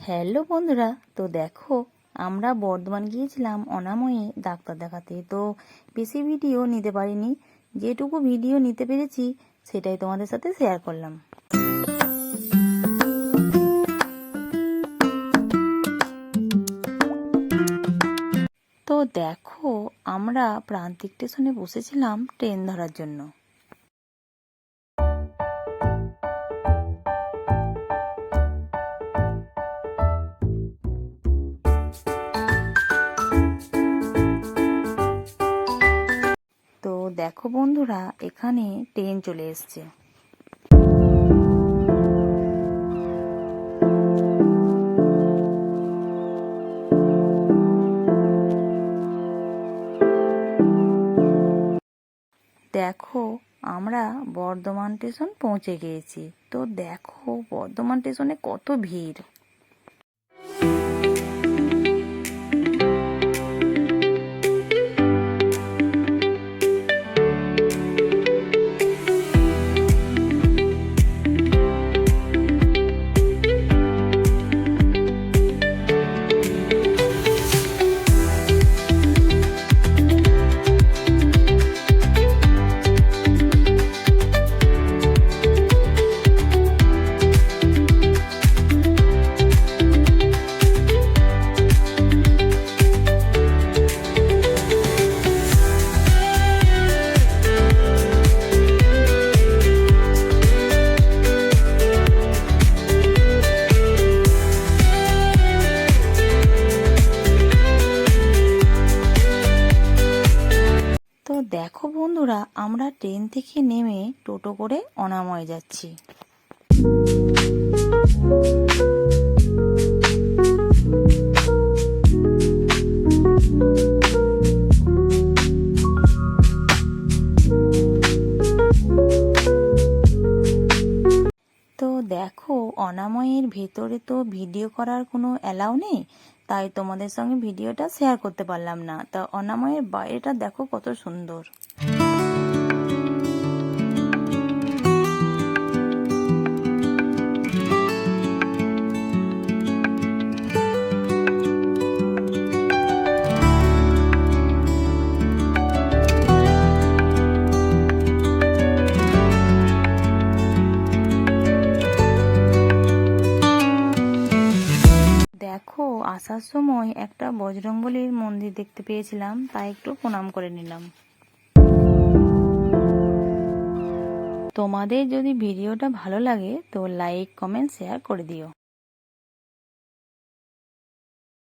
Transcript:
Hello বন্ধুরা, তো দেখো, আমরা বর্ধমান গিয়েছিলাম অনাময়ে ডাক্তার দেখাতে। তো বেশি ভিডিও নিতে পারিনি, যেটুকু ভিডিও নিতে পেরেছি, সেটাই তোমাদের সাথে শেয়ার করলাম। তো দেখো, আমরা প্রান্তিক স্টেশনে বসেছিলাম ট্রেন ধরার জন্য। দেখো বন্ধুরা, এখানে ট্রেন চলে এসছে। দেখো, আমরা বর্ধমান স্টেশন পৌঁছে গিয়েছি তো দেখো, বর্ধমান স্টেশনে কত ভিড়। দেখো বন্ধুরা, আমরা ট্রেন থেকে নেমে টোটো করে অনাময় যাচ্ছি। তো দেখো, অনাময়ের ভেতরে তো ভিডিও করার কোনো অ্যালাউ নেই? তাই তোমাদের সঙ্গে ভিডিওটা শেয়ার করতে পারলাম না। তা অনাময়ের বাইরেটা দেখো কত সুন্দর। দেখো, আসার সময় একটা বজরংবলীর মন্দির দেখতে পেয়েছিলাম, তাই একটু প্রণাম করে নিলাম। তোমাদের যদি ভিডিওটা ভালো লাগে, তো লাইক, কমেন্ট, শেয়ার করে দিও।